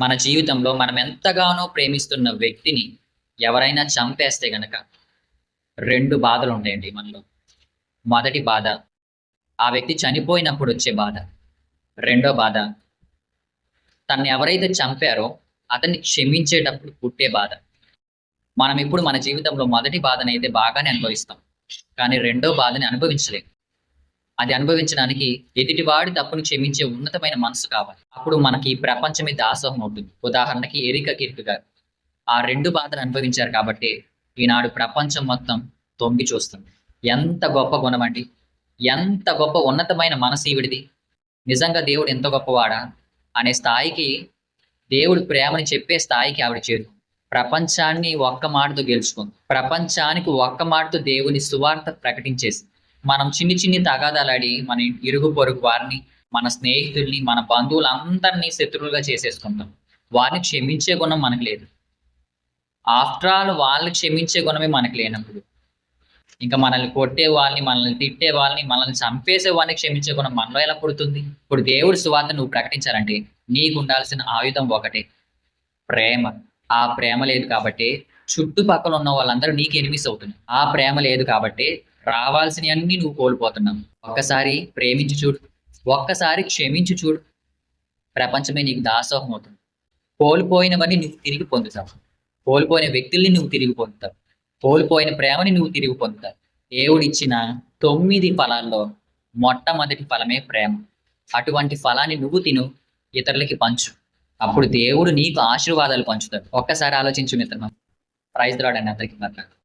మన జీవితంలో మనం ఎంతగానో ప్రేమిస్తున్న వ్యక్తిని ఎవరైనా చంపేస్తే గనక రెండు బాధలు ఉంటాయండి మనలో. మొదటి బాధ ఆ వ్యక్తి చనిపోయినప్పుడు వచ్చే బాధ. రెండో బాధ తను ఎవరైతే చంపారో అతన్ని క్షమించేటప్పుడు పుట్టే బాధ. మనం ఇప్పుడు మన జీవితంలో మొదటి బాధనైతే అయితే బాగానే అనుభవిస్తాం. కానీ రెండో బాధని అనుభవించలేము అది అనుభవించడానికి ఎదుటివాడి తప్పును క్షమించే ఉన్నతమైన మనసు కావాలి. అప్పుడు మనకి ప్రపంచం ప్రపంచమే దాసోహం అవుతుంది. ఉదాహరణకి ఎరిక కీర్తి గారు. ఆ రెండు బాధలు అనుభవించారు కాబట్టి ఈనాడు ప్రపంచం మొత్తం తొంగి చూస్తుంది. ఎంత గొప్ప గుణం అండి. ఎంత గొప్ప ఉన్నతమైన మనసు ఈవిడిది. నిజంగా దేవుడు ఎంత గొప్పవాడా అనే స్థాయికి దేవుడు ప్రేమని చెప్పే స్థాయికి ఆవిడ చేరు ప్రపంచాన్ని ఒక్క మాటతో గెలుచుకుంది. ప్రపంచానికి ఒక్క మాటతో దేవుని సువార్త ప్రకటించేసింది. మనం చిన్ని చిన్ని తగాదాలాడి మన ఇరుగు పొరుగు వారిని మన స్నేహితుల్ని మన బంధువులందరినీ శత్రువులుగా చేసేసుకుంటాం. వారిని క్షమించే గుణం మనకు లేదు. ఆఫ్టర్ ఆల్ వాళ్ళని క్షమించే గుణమే మనకు లేనప్పుడు. ఇంకా మనల్ని కొట్టే వాళ్ళని మనల్ని తిట్టే వాళ్ళని మనల్ని చంపేసే వాళ్ళని క్షమించే గుణం మనలో ఎలా పుడుతుంది? ఇప్పుడు దేవుడి సువార్త నువ్వు ప్రకటించాలంటే నీకు ఉండాల్సిన ఆయుధం ఒకటే. ప్రేమ. ఆ ప్రేమ లేదు కాబట్టి చుట్టుపక్కల ఉన్న వాళ్ళందరూ నీకు ఎనిమిస్ అవుతుంది ఆ ప్రేమ లేదు కాబట్టి రావాల్సినవన్నీ నువ్వు కోల్పోతున్నావు. ఒక్కసారి ప్రేమించి చూడు. ఒక్కసారి క్షమించి చూడు. ప్రపంచమే నీకు దాసోహం అవుతుంది. కోల్పోయినవన్నీ నువ్వు తిరిగి పొందుతావు. కోల్పోయిన వ్యక్తుల్ని నువ్వు తిరిగి పొందుతావు. కోల్పోయిన ప్రేమని నువ్వు తిరిగి పొందుతావు. దేవుడిచ్చిన తొమ్మిది ఫలాల్లో మొట్టమొదటి ఫలమే ప్రేమ. అటువంటి ఫలాన్ని నువ్వు తిను ఇతరులకి పంచు. అప్పుడు దేవుడు నీకు ఆశీర్వాదాలు పంచుతాడు. ఒక్కసారి ఆలోచించు మిత్రమా. ప్రైజ్ రాడండి అందరికి మాట్లాడు.